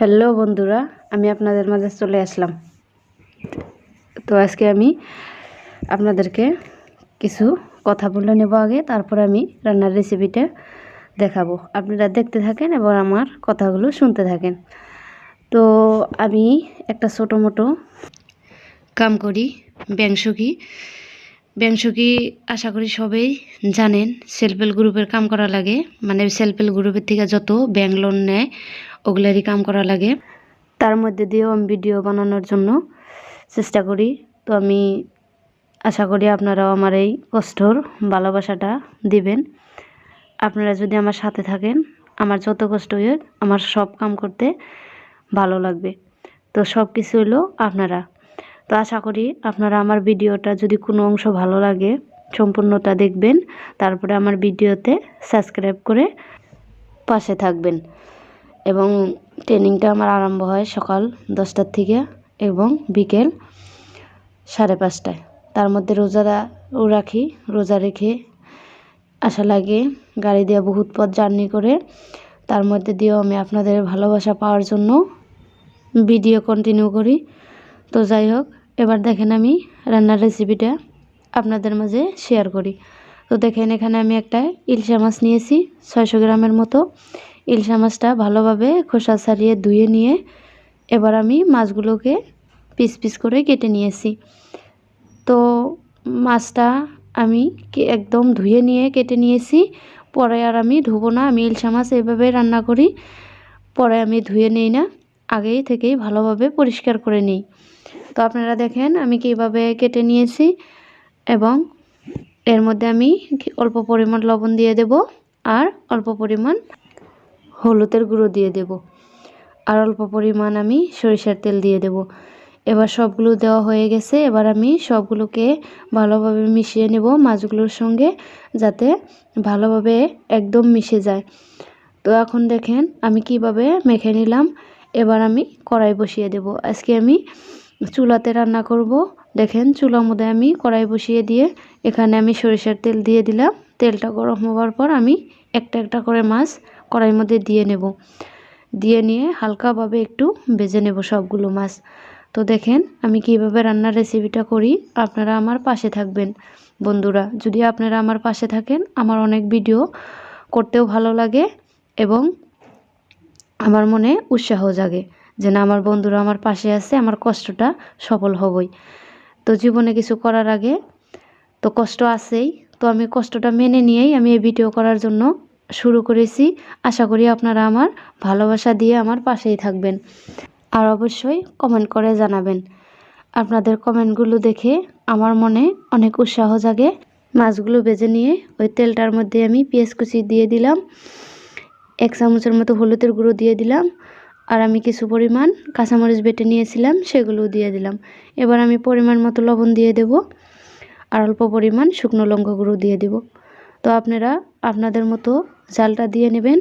Hello বন্ধুরা, আমি আপনাদের মাঝে চলে আসলাম। তো আজকে আমি আপনাদেরকে কিছু কথা বলে নেব আগে, তারপর আমি রান্নার রেসিপিটা দেখাবো। আপনারা দেখতে থাকেন এবং আমার কথাগুলো শুনতে থাকেন। তো আমি একটা ছোটো মোটো কাম করি ব্যাংশকি ব্যাংশকি আশা করি সবাই জানেন সেলফ হেল্প গ্রুপের কাম করা লাগে। মানে সেলফ হেল্প গ্রুপের থেকে যত ব্যাংক লোন নেয়, ওগুলারই কাম করা লাগে। তার মধ্যে দিয়েও আমি ভিডিও বানানোর জন্য চেষ্টা করি। তো আমি আশা করি আপনারাও আমার এই কষ্টর ভালোবাসাটা দিবেন। আপনারা যদি আমার সাথে থাকেন, আমার যত কষ্ট হোক আমার সব কাম করতে ভালো লাগবে। তো সব কিছু হলো আপনারা। তো আশা করি আপনারা আমার ভিডিওটা যদি কোনো অংশ ভালো লাগে, সম্পূর্ণটা দেখবেন। তারপরে আমার ভিডিওতে সাবস্ক্রাইব করে পাশে থাকবেন। এবং ট্রেনিংটা আমার আরম্ভ হয় সকাল দশটার থেকে এবং বিকেল সাড়ে পাঁচটায়। তার মধ্যে রোজাও রাখি, রোজা রেখে আসা লাগে। গাড়ি দিয়ে বহুত পথ জার্নি করে, তার মধ্যে দিয়েও আমি আপনাদের ভালোবাসা পাওয়ার জন্য ভিডিও কন্টিনিউ করি। তো যাই হোক এবার দেখেন আমি রান্নার রেসিপিটা আপনাদের মাঝে শেয়ার করি। তো দেখেন এখানে আমি একটা ইলশা মাছ নিয়েছি, ছয়শো গ্রামের মতো। ইলশা মাছটা ভালোভাবে খোসা ছাড়িয়ে ধুয়ে নিয়ে এবার আমি মাছগুলোকে পিস পিস করে কেটে নিয়েছি। তো মাছটা আমি একদম ধুয়ে নিয়ে কেটে নিয়েছি, পরে আর আমি ধুবো না, আমি ইলশা মাছ এভাবে রান্না করি, পরে আমি ধুয়ে নিই না, আগেই থেকেই ভালোভাবে পরিষ্কার করে নিই। তো আপনারা দেখেন আমি কীভাবে কেটে নিয়েছি এবং এর মধ্যে আমি অল্প পরিমাণ লবণ দিয়ে দেব আর অল্প পরিমাণ হলুদের গুঁড়ো দিয়ে দেব আর অল্প পরিমাণ আমি সরিষার তেল দিয়ে দেব। এবার সবগুলো দেওয়া হয়ে গেছে, এবার আমি সবগুলোকে ভালোভাবে মিশিয়ে নেব মাছগুলোর সঙ্গে যাতে ভালোভাবে একদম মিশে যায়। তো এখন দেখেন আমি কীভাবে মেখে নিলাম, এবার আমি কড়াই বসিয়ে দেব। আজকে আমি চুলাতে রান্না করব। দেখেন চুলার মধ্যে আমি কড়াই বসিয়ে দিয়ে এখানে আমি সরিষার তেল দিয়ে দিলাম। তেলটা গরম হওয়ার পর আমি একটা একটা করে মাছ কড়াইয়ের মধ্যে দিয়ে নেব। দিয়ে নিয়ে হালকাভাবে একটু ভেজে নেব সবগুলো মাছ। তো দেখেন আমি কীভাবে রান্নার রেসিপিটা করি, আপনারা আমার পাশে থাকবেন। বন্ধুরা, যদি আপনারা আমার পাশে থাকেন, আমার অনেক ভিডিও করতেও ভালো লাগে এবং আমার মনে উৎসাহ জাগে। যে না, আমার বন্ধুরা আমার পাশে আছে, আমার কষ্টটা সফল হবই। তো জীবনে কিছু করার আগে তো কষ্ট আছেই। তো আমি কষ্টটা মেনে নিয়েই আমি এই ভিডিও করার জন্য শুরু করেছি। আশা করি আপনারা আমার ভালোবাসা দিয়ে আমার পাশেই থাকবেন। আর অবশ্যই কমেন্ট করে জানাবেন। আপনাদের কমেন্টগুলো দেখে আমার মনে অনেক উৎসাহ জাগে। মাছগুলো বেজে নিয়ে ওই তেলটার মধ্যে আমি পেঁয়াজ কুচি দিয়ে দিলাম। এক চামচের মতো হলুদের গুঁড়ো দিয়ে দিলাম। আর আমি কিছু পরিমাণ কাঁচামরিচ বেটে নিয়েছিলাম, সেগুলোও দিয়ে দিলাম। এবার আমি পরিমাণ মতো লবণ দিয়ে দেব আর অল্প পরিমাণ শুকনো লঙ্কা গুঁড়ো দিয়ে দেব। তো আপনারা আপনাদের মতো জালটা দিয়ে নেবেন,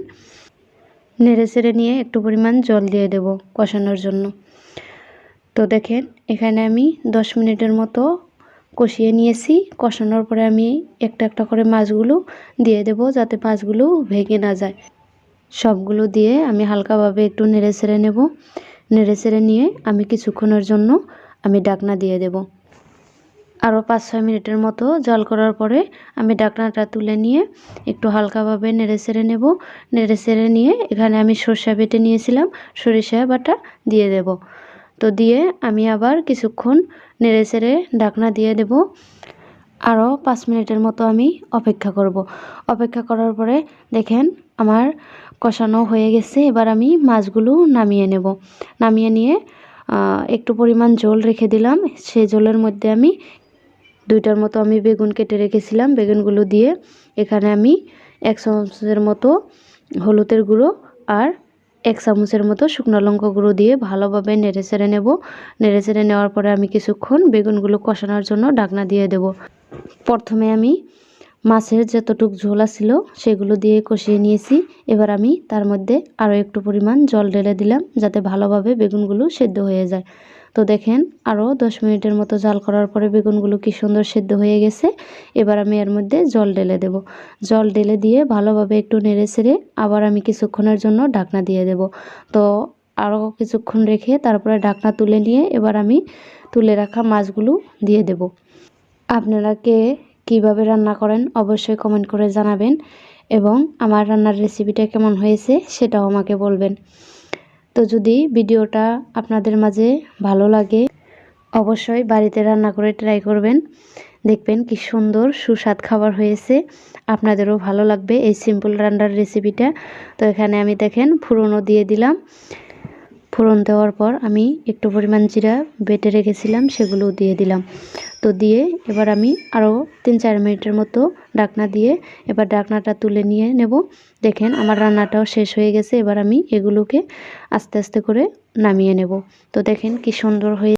নেড়ে চেড়ে নিয়ে একটু পরিমাণ জল দিয়ে দেব কষানোর জন্য। তো দেখেন, এখানে আমি দশ মিনিটের মতো কষিয়ে নিয়েছি। কষানোর পরে আমি একটা একটা করে মাছগুলো দিয়ে দেব যাতে মাছগুলো ভেঙে না যায়। সবগুলো দিয়ে আমি হালকাভাবে একটু নেড়ে ছেড়ে নেব। নেড়ে ছেড়ে নিয়ে আমি কিছুক্ষণের জন্য আমি ডাকনা দিয়ে দেব। আরও পাঁচ ছয় মিনিটের মতো জল করার পরে আমি ডাকনাটা তুলে নিয়ে একটু হালকাভাবে নেড়ে ছেড়ে নেব। নেড়ে ছেড়ে নিয়ে এখানে আমি সর্ষা বেটে নিয়েছিলাম। সরিষা বাটা দিয়ে দেব। তো দিয়ে আমি আবার কিছুক্ষণ নেড়ে ছেড়ে ডাকনা দিয়ে দেব। আরও পাঁচ মিনিটের মতো আমি অপেক্ষা করব। অপেক্ষা করার পরে দেখেন আমার কষানো হয়ে গেছে, এবার আমি মাছগুলো নামিয়ে নেব। নামিয়ে নিয়ে একটু পরিমাণ জল রেখে দিলাম। সেই জলের মধ্যে আমি দুইটার মতো আমি বেগুন কেটে রেখেছিলাম। বেগুনগুলো দিয়ে এখানে আমি এক চামচের মতো হলুদের গুঁড়ো আর এক চামচের মতো শুকনো লঙ্কা গুঁড়ো দিয়ে ভালোভাবে নেড়ে চেড়ে নেব। নেড়ে চেড়ে নেওয়ার পরে আমি কিছুক্ষণ বেগুনগুলো কষানোর জন্য ঢাকনা দিয়ে দেব। প্রথমে আমি মাছের যতটুক ঝোলা ছিল সেগুলো দিয়ে কষিয়ে নিয়েছি। এবার আমি তার মধ্যে আরও একটু পরিমাণ জল ঢেলে দিলাম যাতে ভালোভাবে বেগুনগুলো সেদ্ধ হয়ে যায়। তো দেখেন আরও দশ মিনিটের মতো জাল করার পরে বেগুনগুলো কি সুন্দর সেদ্ধ হয়ে গেছে। এবার আমি এর মধ্যে জল ঢেলে দেব। জল ঢেলে দিয়ে ভালোভাবে একটু নেড়ে ছেড়ে আবার আমি কিছুক্ষণের জন্য ঢাকনা দিয়ে দেব। তো আরও কিছুক্ষণ রেখে তারপরে ঢাকনা তুলে নিয়ে এবার আমি তুলে রাখা মাছগুলো দিয়ে দেব। আপনারা কে কীভাবে রান্না করেন অবশ্যই কমেন্ট করে জানাবেন এবং আমার রান্নার রেসিপিটা কেমন হয়েছে সেটাও আমাকে বলবেন। তো যদি ভিডিওটা আপনাদের মাঝে ভালো লাগে, অবশ্যই বাড়িতে রান্না করে ট্রাই করবেন। দেখবেন কি সুন্দর সুস্বাদ খাবার হয়েছে, আপনাদেরও ভালো লাগবে এই সিম্পল রান্নার রেসিপিটা তো এখানে আমি দেখেন, ফুরনো দিয়ে দিলাম। ফোড়ন দেওয়ার পর আমি একটু পরিমাণ জিরা বেটে রেখেছিলাম, সেগুলো দিয়ে দিলাম। তো দিয়ে এবার আমি আরও তিন চার মিনিটের মতো ডাকনা দিয়ে এবার ডাকনাটা তুলে নিয়ে নেব। দেখেন আমার রান্নাটাও শেষ হয়ে গেছে, এবার আমি এগুলোকে আস্তে আস্তে করে নামিয়ে নেব। তো দেখেন কি সুন্দর হয়ে